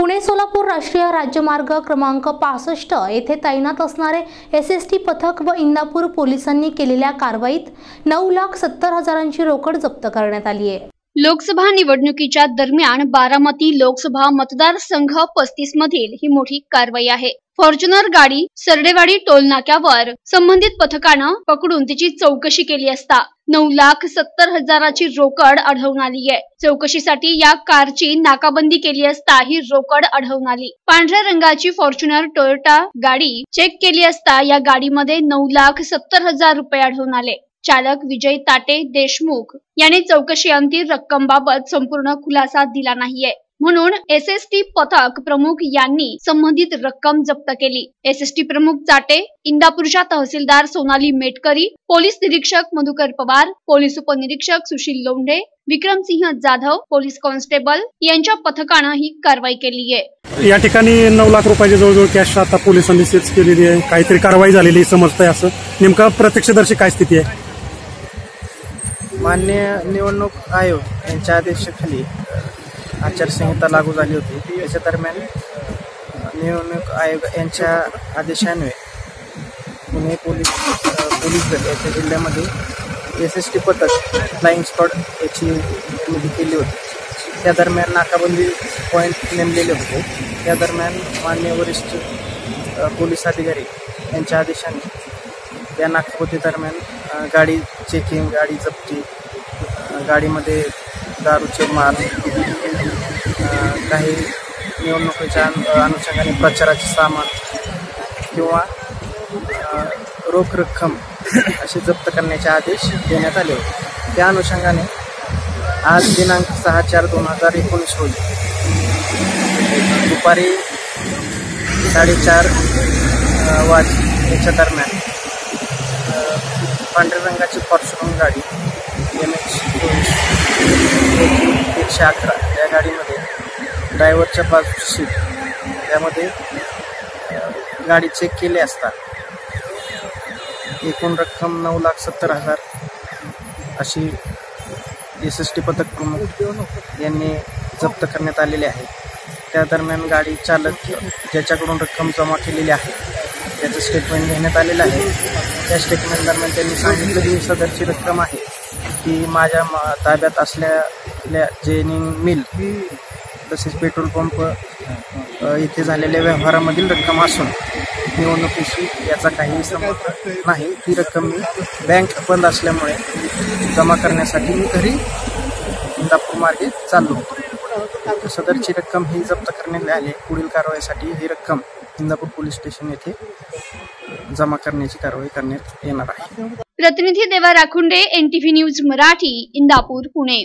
पुणे सोलापूर राष्ट्रीय राज्यमार्ग क्रमांक पासष्ट येथे तैनात असणारे एस एस टी पथक व इंदापूर पोलिसांनी केलेल्या कारवाईत नऊ लाख सत्तर हजारांची रोकड जप्त करण्यात आली आहे. लोकसभा निवडणुकीच्या दरम्यान बारामती लोकसभा मतदारसंघ पस्तीस मधील ही मोठी कारवाई आहे. फॉर्च्युनर गाडी सरडेवाडी टोल नाक्यावर संबंधित पथकानं पकडून तिची चौकशी केली असता नऊ लाख सत्तर हजाराची रोकड आढळून आली आहे. चौकशीसाठी या कारची नाकाबंदी केली असता ही रोकड आढळून आली. पांढऱ्या रंगाची फॉर्च्युनर टोयोटा गाडी चेक केली असता या गाडीमध्ये नऊ लाख सत्तर हजार रुपये आढळून आले. चालक विजय ताटे देशमुख यांनी चौकशी अंती रक्कम बाबत संपूर्ण खुलासा दिला नाहीये. म्हणून एस एस टी पथक प्रमुख यांनी संबंधित रक्कम जप्त केली. एस एस टी प्रमुख चाटे इंदापूरच्या तहसीलदार सोनाली मेटकरी पोलीस निरीक्षक मधुकर पवार पोलीस उपनिरीक्षक सुशील लोंढे विक्रमसिंह जाधव पोलीस कॉन्स्टेबल यांच्या पथकानं ही कारवाई केली आहे. या ठिकाणी नऊ लाख रुपयाची जवळजवळ कॅश आता पोलिसांनी सीज केलेली आहे. काहीतरी कारवाई झालेली समजतंय असं. नेमका प्रत्यक्षदर्शी काय स्थिती आहे? मान्य निवडणूक आयोग यांच्या आदेशाखाली आचारसंहिता लागू झाली होती. त्याच्या दरम्यान निवडणूक आयोग यांच्या आदेशान्वये पुणे पोलीस पोलीस दल याच्या जिल्ह्यामध्ये एस एस टी पथक फ्लाईंग स्पॉट याची निर्मिती केली होती. त्या दरम्यान नाकाबंदी पॉईंट नेमलेले होते. त्या दरम्यान मान्य वरिष्ठ पोलीस अधिकारी यांच्या आदेशाने त्या नाकाबंदी दरम्यान गाडी चेकिंग गाडी जप्ती गाडीमध्ये दारूचे माल काही निवडणुकीच्या अनुषंगाने प्रचाराचे सामान किंवा रोख रक्कम असे जप्त करण्याचे आदेश देण्यात आले होते. त्या अनुषंगाने आज दिनांक सहा चार दोन हजार एकोणीस रोजी दुपारी साडेचार वाज याच्या दरम्यान पांढऱ्या रंगाची फॉर्च्युनर गाडी एम एच एकशे अकरा या गाडीमध्ये ड्रायव्हरच्या बाजूची सीट. त्यामध्ये गाडी चेक केली असता एकूण रक्कम नऊ लाख सत्तर हजार अशी एस एस टी पथक प्रमुख यांनी जप्त करण्यात आलेले आहे. त्या दरम्यान गाडी चालक ज्याच्याकडून रक्कम जमा केलेली आहे त्याचं स्टेटमेंट घेण्यात आलेलं आहे. त्या स्टेटमेंट दरम्यान त्यांनी सांगितलं की सदरची रक्कम आहे. ती माझ्या ताब्यात असलेल्या जेनिंग मिल तसेच पेट्रोल पंप इथे झालेल्या व्यवहारामधील रक्कम असून निवडणुकीशी याचा काही संबंध नाही. ती रक्कम मी बँक बंद असल्यामुळे जमा करण्यासाठी मी घरी इंदापूर मार्गे चाललो. होतो सदरची रक्कम ही जप्त करण्यात आली पुढील कारवाईसाठी ही रक्कम इंदापूर पोलीस स्टेशन येथे जमा करण्याची कारवाई करण्यात येणार आहे. प्रतिनिधी देवा राखुंडे एनटीव्ही न्यूज मराठी इंदापूर पुणे.